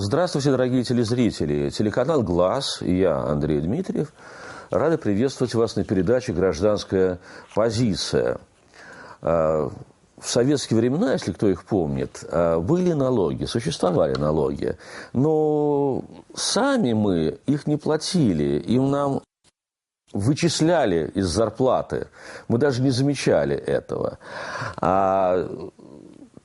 Здравствуйте, дорогие телезрители. Телеканал «Глаз» я, Андрей Дмитриев, рады приветствовать вас на передаче «Гражданская позиция». А, В советские времена, если кто их помнит, а, были налоги, существовали налоги, но сами мы их не платили, им нам вычисляли из зарплаты. Мы даже не замечали этого. А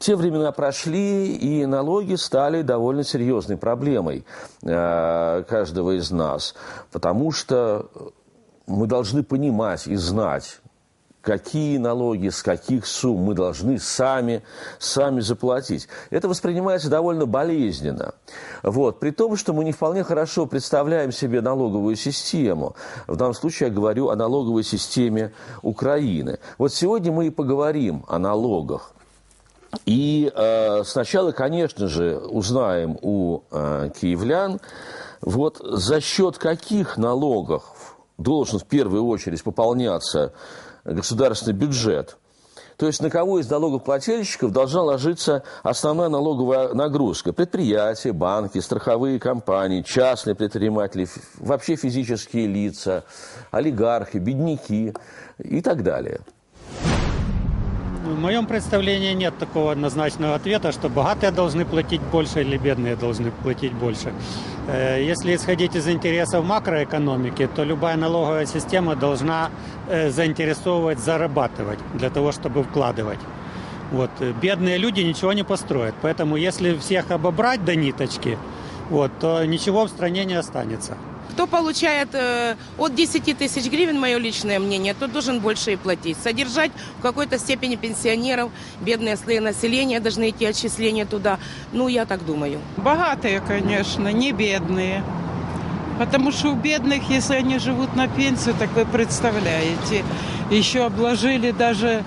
те времена прошли, и налоги стали довольно серьезной проблемой э, каждого из нас, потому что мы должны понимать и знать, какие налоги, с каких сумм мы должны сами, сами заплатить. Это воспринимается довольно болезненно. Вот. При том, что мы не вполне хорошо представляем себе налоговую систему. В данном случае я говорю о налоговой системе Украины. Вот сегодня мы и поговорим о налогах. И э, сначала, конечно же, узнаем у э, киевлян, вот за счет каких налогов должен в первую очередь пополняться государственный бюджет. То есть на кого из налогоплательщиков должна ложиться основная налоговая нагрузка? Предприятия, банки, страховые компании, частные предприниматели, вообще физические лица, олигархи, бедняки и так далее. В моем представлении нет такого однозначного ответа, что богатые должны платить больше или бедные должны платить больше. Э, Если исходить из интересов макроэкономики, то любая налоговая система должна э, заинтересовывать зарабатывать для того, чтобы вкладывать. Вот. э, Бедные люди ничего не построят. Поэтому если всех обобрать до ниточки, вот, то ничего в стране не останется. Кто получает э, от 10 тысяч гривен, мое личное мнение, тот должен больше и платить. Содержать в какой-то степени пенсионеров, бедные слои населения должны идти отчисления туда. Ну, я так думаю. Богатые, конечно, не бедные. Потому что у бедных, если они живут на пенсию, так вы представляете, еще обложили даже,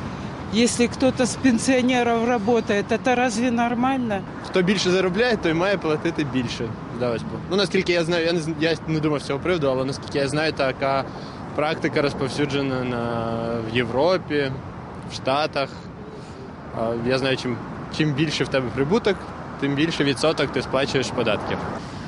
если кто-то с пенсионеров работает, это разве нормально? Хто більше заробляє, той має платити більше. Здавалось би. Ну наскільки я знаю, я не з- я не думав з цього приводу, але наскільки я знаю, така практика розповсюджена на в Європі, в Штатах. А, Я знаю, чим, чим більше в тебе прибуток, тим більше відсоток ти сплачуєш податків.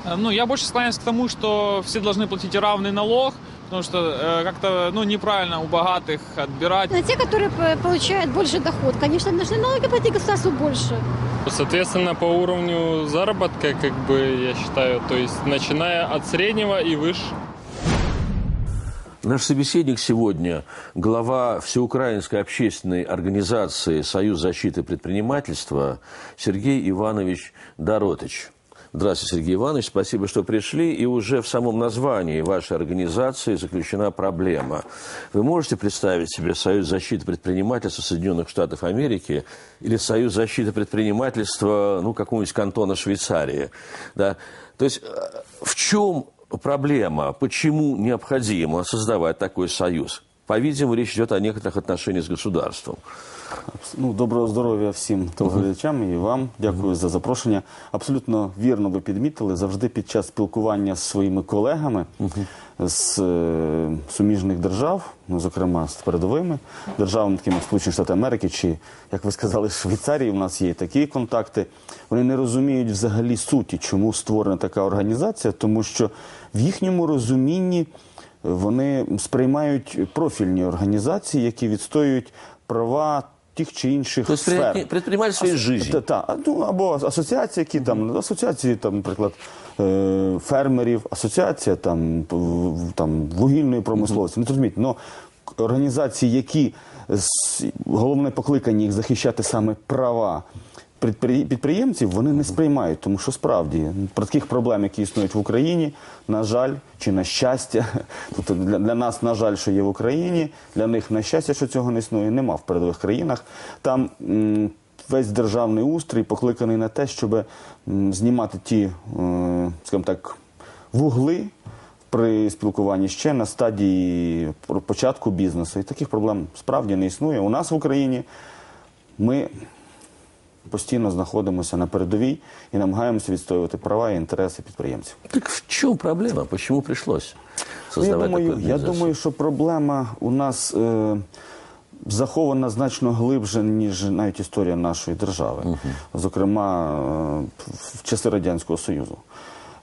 Э, Ну, я больше склоняюсь к тому, что все должны платить равный налог, Потому что э, как-то ну, неправильно у богатых отбирать. На те, которые получают больше доход, конечно, должны налоги платить государству больше. Соответственно, по уровню заработка, как бы, я считаю, то есть начиная от среднего и выше. Наш собеседник сегодня – глава Всеукраинской общественной организации «Союз защиты предпринимательства» Сергей Иванович Доротыч. Здравствуйте, Сергей Иванович, спасибо, что пришли. И уже в самом названии вашей организации заключена проблема. Вы можете представить себе Союз защиты предпринимательства Соединенных Штатов Америки или Союз защиты предпринимательства ну, какого-нибудь кантона Швейцарии? Да? То есть э, в чем проблема? Почему необходимо создавать такой союз? По-видимому, речь идет о некоторых отношениях с государством. Ну, доброго здоров'я всім телеглядачам і вам. Дякую за запрошення. Абсолютно вірно ви підмітили. Завжди під час спілкування з своїми колегами з е, суміжних держав, ну зокрема з передовими державами, такими як Сполучені Штати Америки, чи як ви сказали, Швейцарії, у нас є такі контакти. Вони не розуміють взагалі суті, чому створена така організація, тому що в їхньому розумінні вони сприймають профільні організації, які відстоюють права тих чи інших Тобто сфер. предпри- предпринимательство Ас... жизнь. Та, та, ну, або асоціації, які там, асоціації, там, наприклад, е, фермерів, асоціація там, в- там, вугільної промисловості. Не зрозумієте, но організації, які з- головне покликання їх захищати саме права підприємців, вони не сприймають, тому що справді про таких проблем, які існують в Україні, на жаль, чи на щастя, тобто для, для нас, на жаль, що є в Україні, для них на щастя, що цього не існує, нема в передових країнах. Там м, весь державний устрій покликаний на те, щоб м, знімати ті, е, скажімо так, вугли при спілкуванні ще на стадії початку бізнесу. І таких проблем справді не існує. У нас в Україні ми постійно знаходимося на передовій і намагаємося відстоювати права і інтереси підприємців. Так в чем проблема? Почему пришлось Ну, я создавать думаю, такую я организацию? думаю, що проблема у нас е, захована значно глибше, ніж навіть історія нашої держави, зокрема е, в часи Радянського Союзу.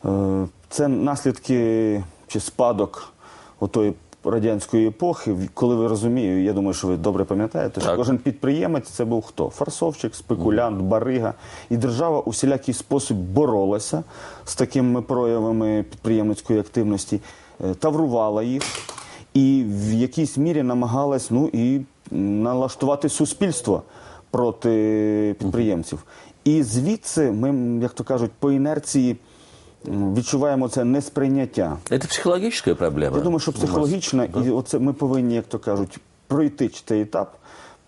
Е, Це наслідки чи спадок отої радянської епохи, коли ви розумієте, я думаю, що ви добре пам'ятаєте, що кожен підприємець це був хто? Фарсовчик, спекулянт, барига. І держава у всілякий спосіб боролася з такими проявами підприємницької активності, е, таврувала їх і в якійсь мірі намагалась ну і налаштувати суспільство проти підприємців. І звідси ми, як то кажуть, по інерції відчуваємо це несприйняття. Це психологічна проблема? Я думаю, що психологічна, і оце ми повинні, як то кажуть, пройти цей етап,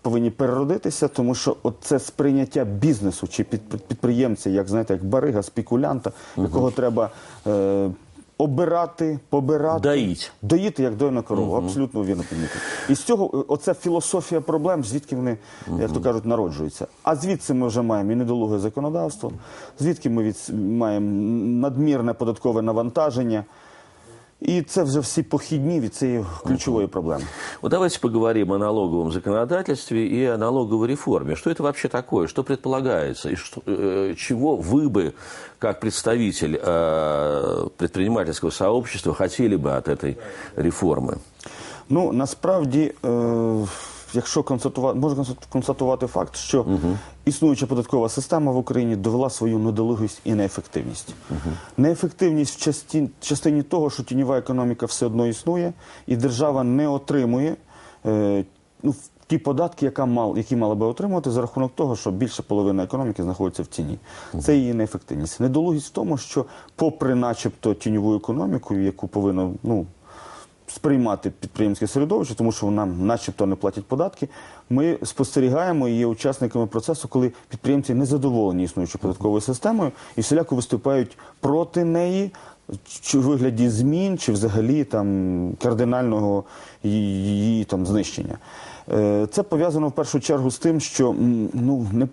повинні переродитися, тому що це сприйняття бізнесу чи під, підприємця, як знаєте, як барига, спекулянта, якого треба е, обирати, побирати, Доїть. доїти як дойна корова. Абсолютно вірно помітив. І з цього е, оця філософія проблем, звідки вони, як то кажуть, народжуються. А звідси ми вже маємо і недолуге законодавство, звідки ми від, маємо надмірне податкове навантаження. І це вже всі похідні від цієї ключової проблеми. Вот давайте поговорим о налоговом законодательстве и о налоговой реформе. Что это вообще такое? Что предполагается? И что, э, чего вы бы, как представитель э, предпринимательского сообщества, хотели бы от этой реформы? Ну насправді, е, якщо констатувати, можна констат- констатувати факт, що існуюча податкова система в Україні довела свою недолугість і неефективність. Неефективність в часті- частині того, що тіньова економіка все одно існує, і держава не отримує. Е, ну, Ті податки, яка мал, які мала би отримувати за рахунок того, що більше половини економіки знаходиться в тіні. Це її неефективність. Недолугість в тому, що, попри, начебто, тіньову економіку, яку повинно ну, сприймати підприємське середовище, тому що нам начебто не платять податки. Ми спостерігаємо і є учасниками процесу, коли підприємці не задоволені існуючою податковою системою і всіляко виступають проти неї. Чи в вигляді змін, чи взагалі там кардинального її там знищення. Е, Це пов'язано в першу чергу з тим, що ну не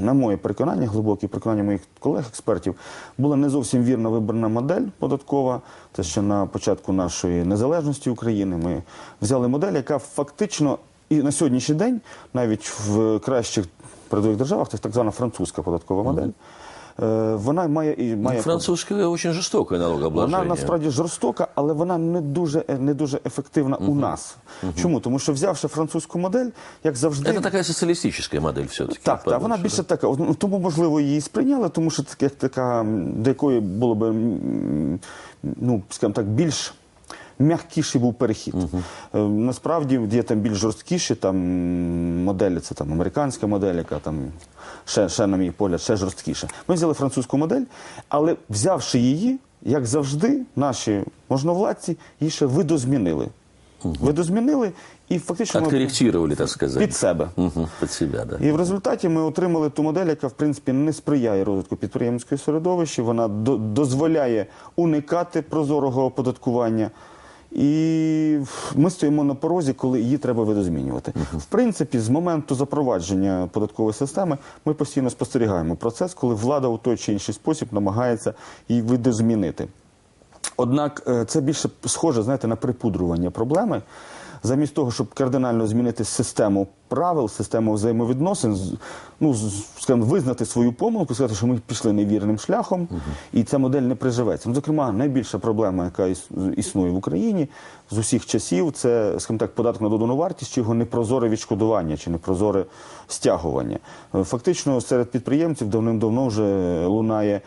на моє переконання, глибоке переконання моїх колег-експертів, була не зовсім вірна вибрана модель податкова. Це ще на початку нашої незалежності України. Ми взяли модель, яка фактично і на сьогоднішній день, навіть в кращих передових державах, це так звана французька податкова модель. Е, Вона має і має французьке очень жорстоке налогообложення. вона насправді жорстока, але вона не дуже не дуже ефективна у нас. Чому? Тому що взявши французьку модель, як завжди, це така соціалістична модель все-таки. так, так, вона більше така. Ну, Тому можливо її сприйняли, тому що як така, до якої було б ну, скажімо так, більш. М'якіший був перехід. Е, Насправді є там більш жорсткіші там моделі, це там американська модель, яка там ще, ще, на мій погляд, ще жорсткіша. Ми взяли французьку модель, але взявши її, як завжди, наші можновладці її ще видозмінили. Видозмінили і фактично Откорректировали, так сказать. під себе. Мгм, под себя, да. І в результаті ми отримали ту модель, яка в принципі не сприяє розвитку підприємського середовища. Вона до- дозволяє уникати прозорого оподаткування. І ми стоїмо на порозі, коли її треба видозмінювати. В принципі, з моменту запровадження податкової системи ми постійно спостерігаємо процес, коли влада у той чи інший спосіб намагається її видозмінити. Однак е, це більше схоже, знаєте, на припудрування проблеми. Замість того, щоб кардинально змінити систему правил, систему взаємовідносин, ну, скажімо, визнати свою помилку, сказати, що ми пішли невірним шляхом, і ця модель не приживеться. Ну, зокрема, найбільша проблема, яка існує в Україні з усіх часів, це, скажімо так, податок на додану вартість, чи його непрозоре відшкодування, чи непрозоре стягування. Фактично, серед підприємців давним-давно вже лунає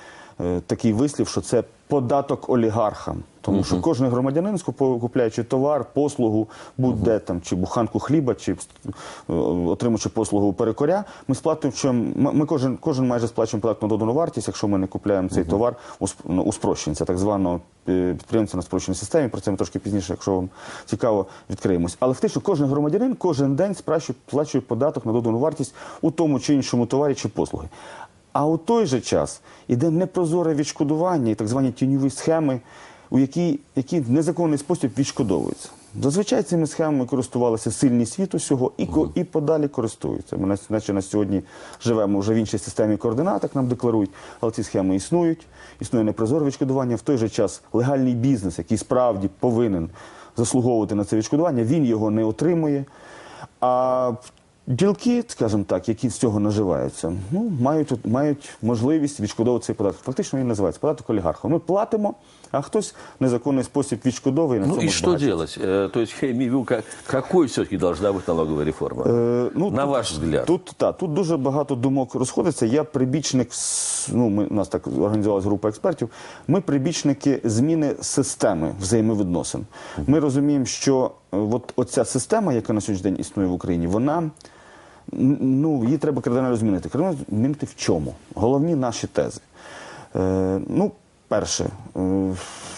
такий вислів, що це податок олігархам. Тому що кожен громадянин, купляючи товар, послугу, будь-де там, чи буханку хліба, чи е, отримуючи послугу перекоря, ми сплачуємо, ми ми кожен, кожен майже сплачуємо податок на додану вартість, якщо ми не купляємо цей товар у, ну, у спрощенні. Це так звано е, підприємця на спрощеній системі. Про це ми трошки пізніше, якщо вам цікаво, відкриємось. Але фактично кожен громадянин кожен день сплачує податок на додану вартість у тому чи іншому товарі чи послуги. А у той же час іде непрозоре відшкодування і так звані тіньові схеми, у які, які в незаконний спосіб відшкодовуються. Зазвичай цими схемами користувалися сильні світ усього і, ко- і подалі користуються. Ми наче на сьогодні живемо вже в іншій системі координат, як нам декларують, але ці схеми існують. Існує непрозоре відшкодування. В той же час легальний бізнес, який справді повинен заслуговувати на це відшкодування, він його не отримує. А ділки, скажімо так, які з цього наживаються, ну, мають, мають можливість відшкодовувати цей податок. Фактично він називається податок олігарха. Ми платимо, а хтось незаконний спосіб відшкодовує на Ну цьому и что збагачується. делать? Э, То есть, в какой все-таки должна быть налоговая реформа? Е, ну, На тут- ваш взгляд. Тут, та, тут дуже багато думок розходиться. Я прибічник, ну, ми, у нас так організувалася група експертів, ми прибічники зміни системи взаємовідносин. Ми розуміємо, що е, от, оця система, яка на сьогоднішній день існує в Україні, вона ну, її треба кардинально змінити. Кардинально змінити в чому? Головні наші тези. Е, ну, перше, е,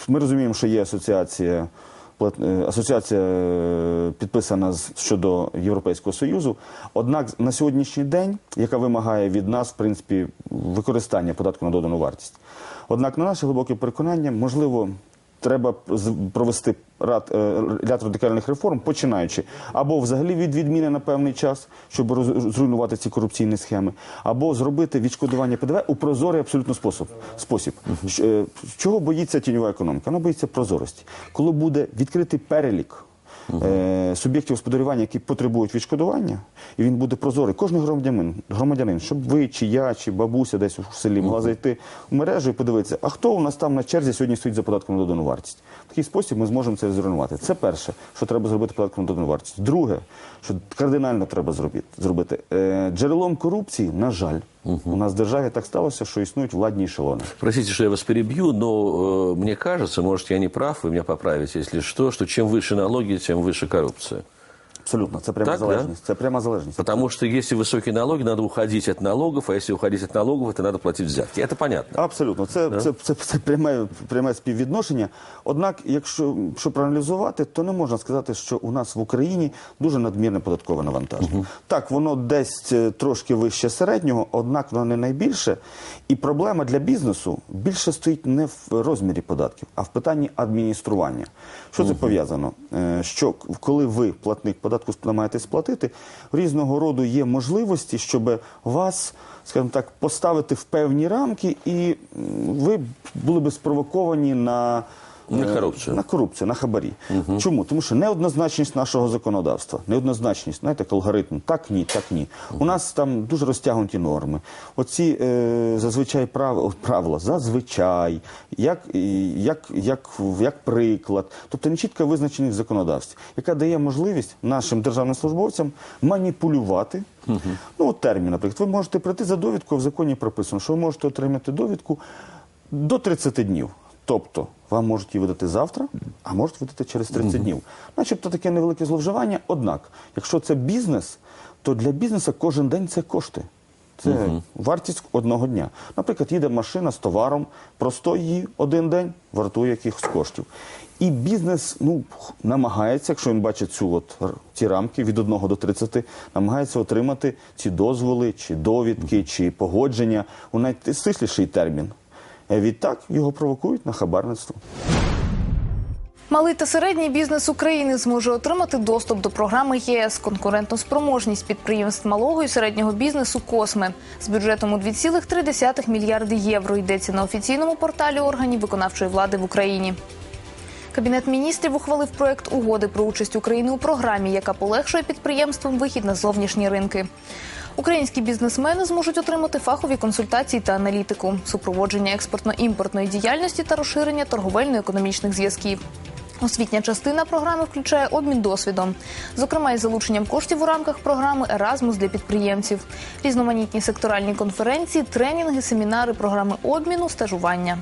ми розуміємо, що є асоціація. е, Асоціація е, підписана щодо Європейського Союзу. Однак на сьогоднішній день, яка вимагає від нас, в принципі, використання податку на додану вартість. Однак, на наше глибоке переконання, можливо, треба провести ряд, е, ряд радикальних реформ, починаючи або взагалі від відміни на певний час, щоб зруйнувати ці корупційні схеми, або зробити відшкодування ПДВ у прозорий абсолютно спосіб. спосіб. Е, Чого боїться тіньова економіка? Вона боїться прозорості. Коли буде відкритий перелік. Е, Суб'єктів господарювання, які потребують відшкодування, і він буде прозорий. Кожен громадянин, громадянин, щоб ви, чи я, чи бабуся десь у селі могла зайти в мережу і подивитися, а хто у нас там на черзі сьогодні стоїть за податком на додану вартість. В такий спосіб ми зможемо це зруйнувати. Це перше, що треба зробити податком на додану вартість. Друге, що кардинально треба зробити, зробити. Е, джерелом корупції, на жаль, у нас в державі так сталося, що існують владні ешелони. Простите, что я вас перебью, но э, мне кажется, может, я не прав, вы меня поправите, если что, что чем выше налоги, тем выше коррупция. Абсолютно, це пряма Так, да? залежність. Це пряма залежність. Потому что если высокие налоги, надо уходить от налогов, а если уходить от налогов, это надо платить взятки. Это понятно. Абсолютно, це, це, це, це пряме, пряме співвідношення. Однак, якщо що проаналізувати, то не можна сказати, що у нас в Україні дуже надмірне податкове навантаження. Так, воно десь е, трошки вище середнього, однак воно не найбільше. І проблема для бізнесу більше стоїть не в розмірі податків, а в питанні адміністрування. Що це пов'язано? Е, Що коли ви, платник податку, намагаєтесь сплатити, різного роду є можливості, щоб вас, скажімо так, поставити в певні рамки, і ви були би спровоковані на. На е, корупцію. На корупцію, на хабарі. Чому? Тому що неоднозначність нашого законодавства, неоднозначність, знаєте, алгоритм, так ні, так ні. У нас там дуже розтягнуті норми. Оці е, зазвичай прав, правила, зазвичай, як, як, як, як приклад, тобто не чітко визначений в законодавстві, яка дає можливість нашим державним службовцям маніпулювати. Ну, от термін, наприклад, ви можете прийти за довідку, в законі прописано, що ви можете отримати довідку до 30 днів. Тобто вам можуть її видати завтра, а можуть видати через 30 днів. Начебто таке невелике зловживання. Однак, якщо це бізнес, то для бізнесу кожен день це кошти. Це вартість одного дня. Наприклад, їде машина з товаром, простой її один день вартує якихось коштів. І бізнес ну, намагається, якщо він бачить цю от, ці рамки від 1 до 30, намагається отримати ці дозволи, чи довідки, чи погодження у найстисліший термін. Е, Відтак його провокують на хабарництво. Малий та середній бізнес України зможе отримати доступ до програми ЄС конкурентну спроможність підприємств малого і середнього бізнесу Косме з бюджетом у 2,3 мільярди євро. Йдеться на офіційному порталі органів виконавчої влади в Україні. Кабінет міністрів ухвалив проект угоди про участь України у програмі, яка полегшує підприємствам вихід на зовнішні ринки. Українські бізнесмени зможуть отримати фахові консультації та аналітику, супроводження експортно-імпортної діяльності та розширення торговельно-економічних зв'язків. Освітня частина програми включає обмін досвідом, зокрема із залученням коштів у рамках програми Еразмус для підприємців, різноманітні секторальні конференції, тренінги, семінари, програми обміну, стажування.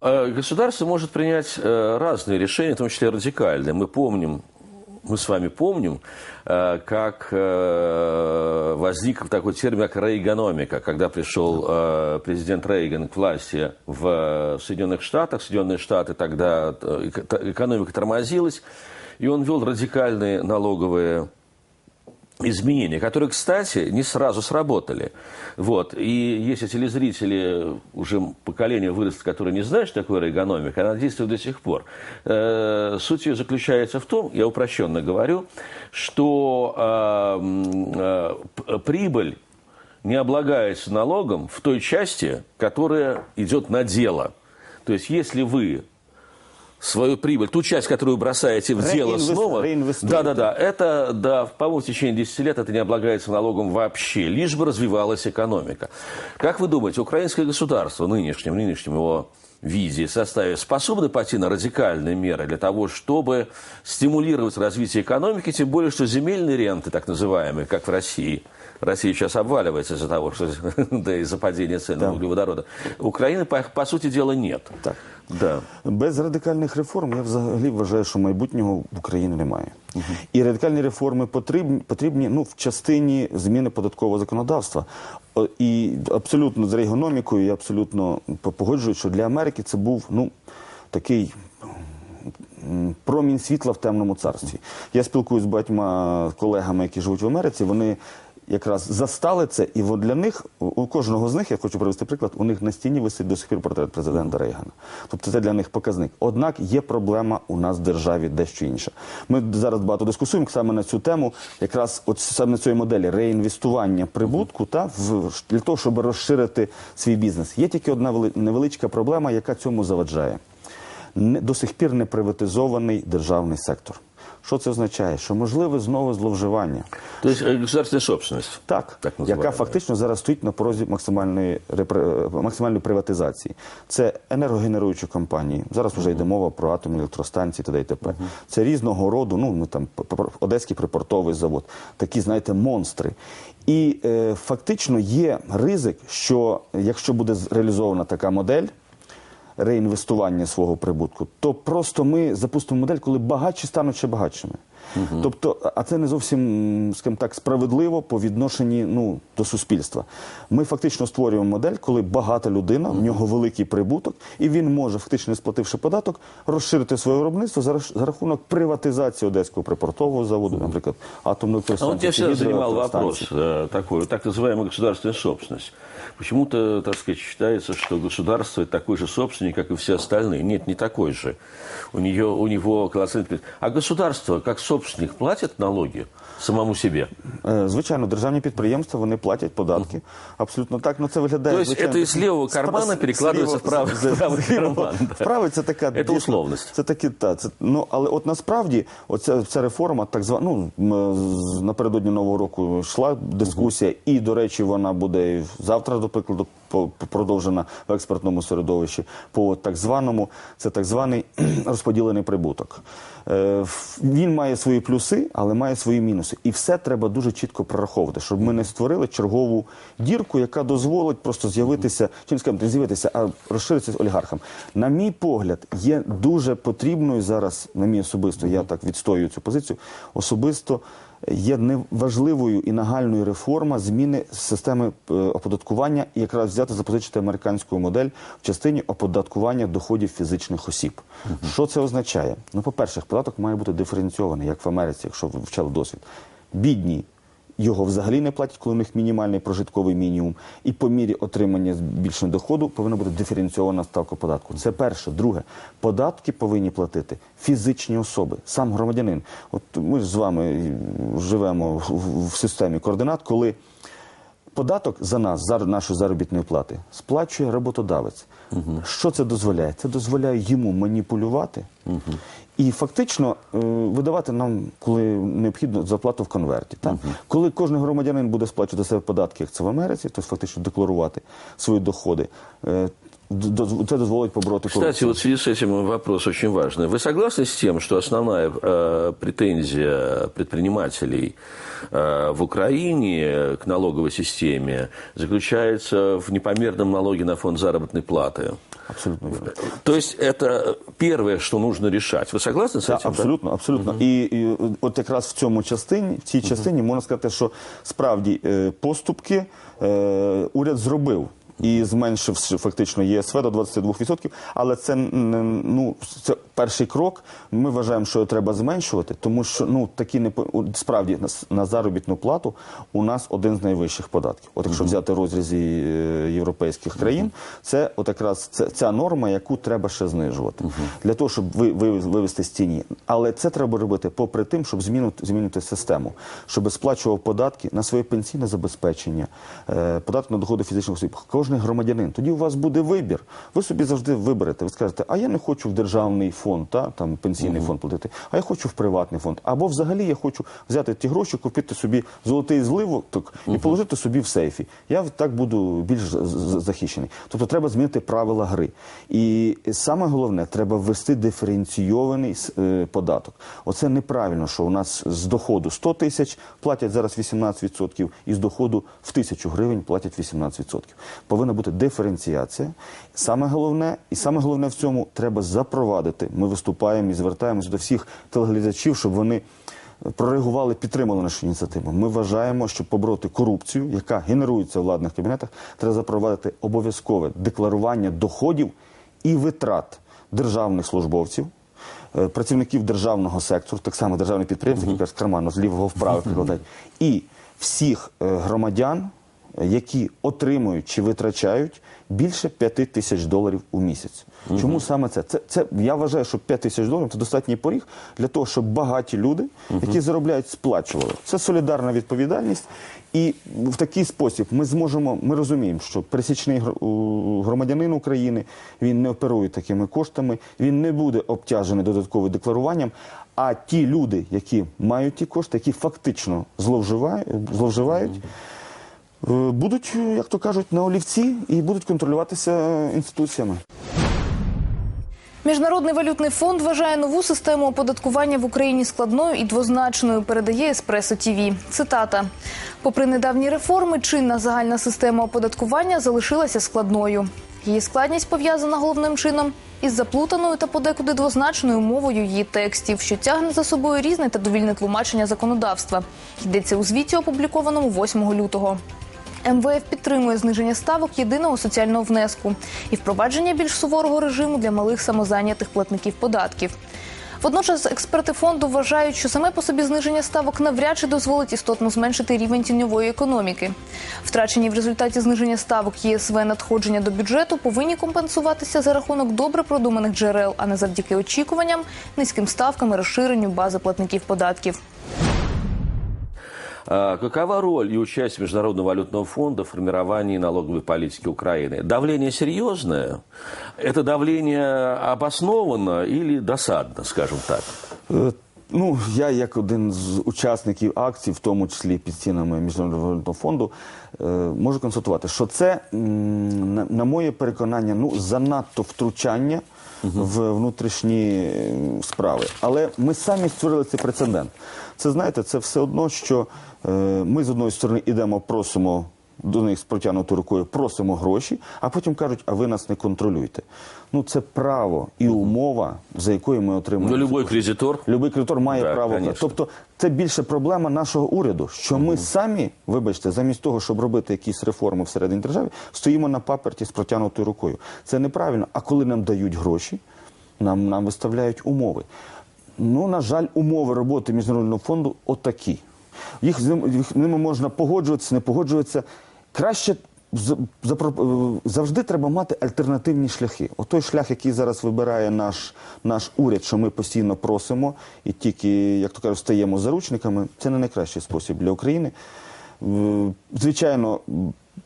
Э, Государство может принять э, разные решения, в том числе радикальные. Мы помним, мы с вами помним, э, как э, возник такой термин, как рейгономика, когда пришел э, президент Рейган к власти в Соединенных Штатах. Соединенные Штаты тогда эко- экономика тормозилась, и он ввел радикальные налоговые изменения, которые, кстати, не сразу сработали. Вот. И если телезрители, уже поколение вырастет, которые не знают, что такое эргономика, она действует до сих пор. Э, Суть ее заключается в том, я упрощенно говорю, что э, э, прибыль не облагается налогом в той части, которая идет на дело. То есть, если вы свою прибыль, ту часть, которую бросаете в дело снова, реинвестируете. да-да-да, это, да, по-моему, в течение 10 лет это не облагается налогом вообще, лишь бы развивалась экономика. Как вы думаете, украинское государство нынешнем, нынешнем его виде и составе способны пойти на радикальные меры для того, чтобы стимулировать развитие экономики, тем более, что земельные ренты, так называемые, как в России, Россия сейчас обваливается из-за того, что да, из-за падения цен на углеводорода. Украины, по, по сути дела, нет. Так. Да. Без радикальних реформ я взагалі вважаю, що майбутнього в Україні немає. І радикальні реформи потрібні, потрібні ну, в частині зміни податкового законодавства. І абсолютно з регономікою я абсолютно по- погоджуюсь, що для Америки це був ну, такий промінь світла в темному царстві. Я спілкуюся з багатьма колегами, які живуть в Америці. Вони якраз застали це, і для них у- кожного з них я хочу привести приклад. У них на стіні висить до сих пір портрет президента Рейгана. Тобто це для них показник. Однак є проблема у нас в державі дещо інша. Ми зараз багато дискусуємо саме на цю тему, якраз от саме на цієї моделі реінвестування прибутку та в для того, щоб розширити свій бізнес. Є тільки одна вели- невеличка проблема, яка цьому заважає до сих пір не приватизований державний сектор. Що це означає? Що можливе знову зловживання. То есть э, собственность. Так, Так яка фактично зараз стоїть на порозі максимальної, репре- максимальної приватизації. Це енергогенеруючі компанії. Зараз вже йде мова про атомні електростанції т.д. і т.п. Це різного роду, ну ми там Одеський припортовий завод, такі, знаєте, монстри. І е, фактично є ризик, що якщо буде реалізована така модель, реінвестування свого прибутку, то просто ми запустимо модель, коли багатші стануть ще багатшими. Тобто, а це не зовсім, м, скажімо так, справедливо по відношенні ну, до суспільства. Ми фактично створюємо модель, коли багата людина, в нього великий прибуток, і він може, фактично не сплативши податок, розширити своє виробництво за, раш- за рахунок приватизації Одеського припортового заводу, наприклад, атомної А вот електростанції. меня всегда занимал гідроелектростанції. вопрос э, такой, так называемая государственная собственность. Почему-то, так сказать, считается, что государство это такой же собственник, как и все остальные. Нет, не такой же. У, нее, у него колоссальный... прибыль. А государство, как собственник, платит налоги самому себе? Е, Звичайно, державні підприємства вони платять податки. Абсолютно так. Ну це виглядає. То есть звичайно, это из левого кармана з- перекладывается в правый- з- з- правый з лівого. карман, да. Вправи це така Це дійсно- условність. Це такі та це ну але от насправді оця ця реформа, так звана, ну м, з- напередодні нового року йшла дискусія, і до речі, вона буде і завтра, до прикладу, по- по- продовжена в експертному середовищі по так званому, це так званий розподілений прибуток. Е, Він має свої плюси, але має свої мінуси. І все треба дуже чітко прораховувати, щоб ми не створили чергову дірку, яка дозволить просто з'явитися, чи не скажемо, не з'явитися, а розширитися олігархам. На мій погляд, є дуже потрібною зараз, на мій особисто, я так відстоюю цю позицію, особисто є неважливою і нагальною реформа зміни системи е, оподаткування і якраз взяти запозичити американську модель в частині оподаткування доходів фізичних осіб. Що це означає? Ну, по-перше, податок має бути диференційований, як в Америці, якщо ви вчали досвід. Бідні його взагалі не платять, коли у них мінімальний прожитковий мінімум. І по мірі отримання збільшення доходу повинна бути диференційована ставка податку. Це перше. Друге, податки повинні платити фізичні особи, сам громадянин. От ми ж з вами живемо в, системі координат, коли податок за нас, за нашу заробітної плати, сплачує роботодавець. Що це дозволяє? Це дозволяє йому маніпулювати і фактично е, видавати нам, коли необхідно, зарплату в конверті. Так? Коли кожен громадянин буде сплачувати себе податки, як це в Америці, то фактично декларувати свої доходи. е, д- доз- Це дозволить побороти Кстати, корупцію. вот в связи с этим вопрос очень важный. Вы согласны с тем, что основная э, претензия предпринимателей э, в Украине к налоговой системе заключается в непомерном налоге на фонд заработной платы? Абсолютно вірно. То есть это первое, что нужно решать. Вы согласны с Так, этим? да? абсолютно, абсолютно. І, і от якраз в цьому частині, в цій частині можна сказати, що справді е, поступки е, уряд зробив. І зменшив фактично ЄСВ до 22%, але це ну це перший крок. Ми вважаємо, що його треба зменшувати, тому що ну такі не справді на, заробітну плату у нас один з найвищих податків. От якщо взяти розрізі е, європейських країн, це от якраз це, ця норма, яку треба ще знижувати для того, щоб ви, ви вивести з тіні. Але це треба робити попри тим, щоб змінити змінити систему, щоб сплачував податки на своє пенсійне забезпечення, е, податок на доходи фізичних осіб. Заможний громадянин. Тоді у вас буде вибір. Ви собі завжди виберете. Ви скажете, а я не хочу в державний фонд, та, там, пенсійний фонд платити, а я хочу в приватний фонд. Або взагалі я хочу взяти ті гроші, купити собі золотий зливок і положити собі в сейфі. Я так буду більш захищений. Тобто треба змінити правила гри. І саме головне, треба ввести диференційований е, податок. Оце неправильно, що у нас з доходу 100 тисяч платять зараз 18%, і з доходу в тисячу гривень платять 18%. Повинна бути диференціація. Саме головне, і саме головне в цьому треба запровадити. Ми виступаємо і звертаємося до всіх телеглядачів, щоб вони прореагували, підтримали нашу ініціативу. Ми вважаємо, що побороти корупцію, яка генерується в владних кабінетах, треба запровадити обов'язкове декларування доходів і витрат державних службовців. е, Працівників державного сектору, так само державні підприємства, які кажуть, карману з лівого вправо прикладають, і всіх е, громадян, які отримують чи витрачають більше 5 тисяч доларів у місяць. Чому саме це? це? Це я вважаю, що 5 тисяч доларів це достатній поріг для того, щоб багаті люди, які заробляють, сплачували. Це солідарна відповідальність. І в такий спосіб ми зможемо, ми розуміємо, що пересічний громадянин України він не оперує такими коштами, він не буде обтяжений додатковим декларуванням. А ті люди, які мають ті кошти, які фактично зловживають, зловживають е, будуть, е, як то кажуть, на олівці і будуть контролюватися е, інституціями. Міжнародний валютний фонд вважає нову систему оподаткування в Україні складною і двозначною. Передає Еспресо ТІВІ. Цитата: попри недавні реформи, чинна загальна система оподаткування залишилася складною. Її складність пов'язана головним чином із заплутаною та подекуди двозначною мовою її текстів, що тягне за собою різне та довільне тлумачення законодавства. Йдеться у звіті, опублікованому 8 лютого. МВФ підтримує зниження ставок єдиного соціального внеску і впровадження більш суворого режиму для малих самозайнятих платників податків. Водночас експерти фонду вважають, що саме по собі зниження ставок навряд чи дозволить істотно зменшити рівень тіньової економіки. Втрачені в результаті зниження ставок ЄСВ надходження до бюджету повинні компенсуватися за рахунок добре продуманих джерел, а не завдяки очікуванням, низьким ставкам і розширенню бази платників податків. Какова роль и участие Международного валютного фонда в формировании налоговой политики Украины? Давление серьезное? Это давление обоснованно или досадно, скажем так? Е, Ну, я як один з учасників акцій, в тому числі під стінами Міжнародного фонду, е, можу констатувати, що це, на моє переконання, ну занадто втручання в внутрішні е, справи. Але ми самі створили цей прецедент. Це знаєте, це все одно, що е, ми з одної сторони йдемо, просимо. До них з протягнутою рукою просимо гроші, а потім кажуть, а ви нас не контролюєте. Ну це право і умова, за якою ми отримуємо. Ну, кошти. кредитор. Любий кредитор має Да, право. конечно. Тобто це більше проблема нашого уряду, що ми самі, вибачте, замість того, щоб робити якісь реформи всередині держави, стоїмо на паперті з протягнутою рукою. Це неправильно. А коли нам дають гроші, нам, нам виставляють умови. Ну, на жаль, умови роботи міжнародного фонду отакі. Їх з ними можна погоджуватися, не погоджуватися. Краще е, завжди треба мати альтернативні шляхи. Отой шлях, який зараз вибирає наш, наш уряд, що ми постійно просимо і тільки, як то кажуть, стаємо заручниками, це не найкращий спосіб для України. Звичайно,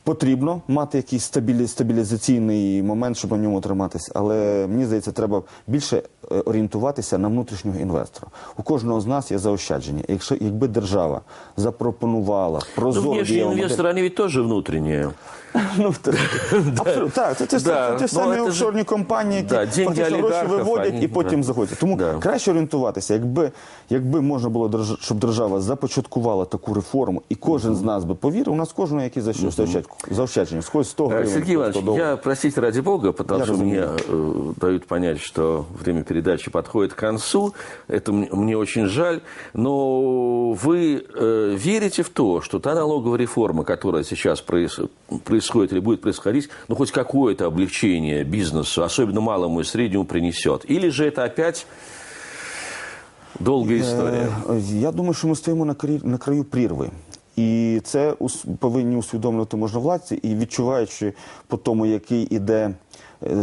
потрібно мати якийсь стабілі, стабілізаційний момент, щоб на ньому триматися, але мені здається, треба більше орієнтуватися на внутрішнього інвестора. У кожного з нас є заощадження. Якщо якби держава запропонувала Ну, прозору внешние дієву модель- инвесторы, они ведь тоже внутренние. Ну, так, абсолютно. Так, це, це, ж- Да, це ж ну, самі це ж- офшорні компанії, які Да, деньги фактично гроші олігархів, виводять вони- і потім да. заходять. Тому Да. краще орієнтуватися, якби, якби можна було, держ- щоб держава започаткувала таку реформу, і кожен з нас би повірив, у нас кожного якісь заощадження, заощадження, скось 100 Э, гривень. Сергей 100 Иванович, доларів. я, простите ради бога, потому Я что разумею. мне э, дают понять, что время передачи подходит к концу. Это м- мне очень жаль. Но вы э, верите в то, что та налоговая реформа, которая сейчас проис- происходит или будет происходить, ну, хоть какое-то облегчение бизнесу, особенно малому и среднему, принесет? Или же это опять долгая история? Е, Я думаю, що ми стоїмо на краю, на краю прірви. І це ус- повинні усвідомлювати можновладці, і відчуваючи по тому, який іде е,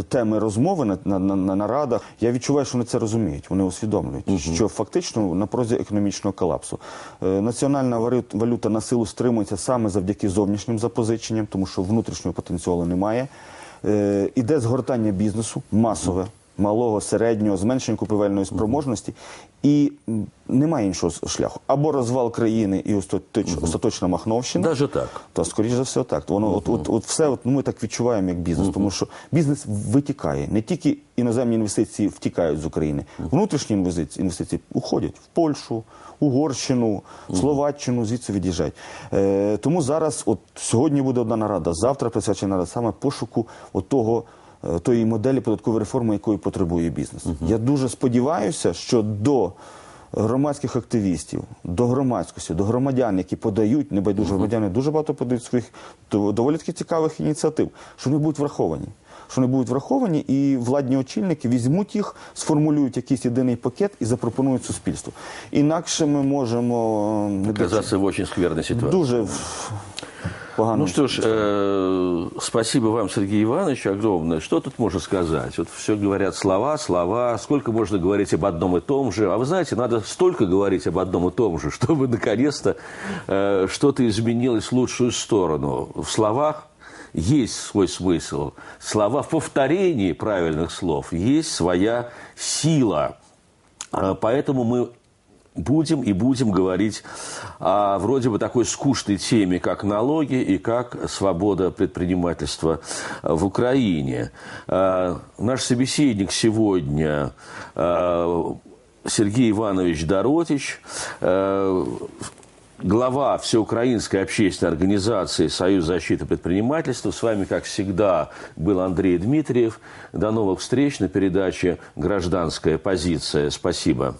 теми розмови на, на, на, на нарадах. Я відчуваю, що вони це розуміють. Вони усвідомлюють, що фактично на прозі економічного колапсу Е, національна валют- валюта на силу стримується саме завдяки зовнішнім запозиченням, тому що внутрішнього потенціалу немає. Е, іде згортання бізнесу масове. Малого, середнього, зменшення купівельної спроможності, і немає іншого шляху. Або розвал країни і остаточ- остаточна махновщина, Даже так. то скоріш за все так. Воно от, от, от все от, ну, ми так відчуваємо як бізнес, тому що бізнес витікає. Не тільки іноземні інвестиції втікають з України, внутрішні інвестиції, інвестиції уходять в Польщу, Угорщину, Словаччину, звідси від'їжджають. Е, тому зараз, от сьогодні буде одна нарада, завтра присвячена нарада саме пошуку от того. е, Тої моделі податкової реформи, якої потребує бізнес. Я дуже сподіваюся, що до громадських активістів, до громадськості, до громадян, які подають, небайдужі громадяни, дуже багато подають своїх дов- доволі таки цікавих ініціатив, що вони будуть враховані. Що вони будуть враховані, і владні очільники візьмуть їх, сформулюють якийсь єдиний пакет і запропонують суспільству. Інакше ми можемо е, Оказаться в дуже Ну что ж, э, спасибо вам, Сергей Иванович, огромное. Что тут можно сказать? Вот все говорят слова, слова. Сколько можно говорить об одном и том же? А вы знаете, надо столько говорить об одном и том же, чтобы наконец-то э, что-то изменилось в лучшую сторону. В словах есть свой смысл. Слова в повторении правильных слов есть своя сила. А, Поэтому мы будем и будем говорить о вроде бы такой скучной теме, как налоги и как свобода предпринимательства в Украине. Э, Наш собеседник сегодня э, Сергей Иванович Доротич, э, глава Всеукраинской общественной организации «Союз защиты предпринимательства». С вами, как всегда, был Андрей Дмитриев. До новых встреч на передаче «Гражданская позиция». Спасибо.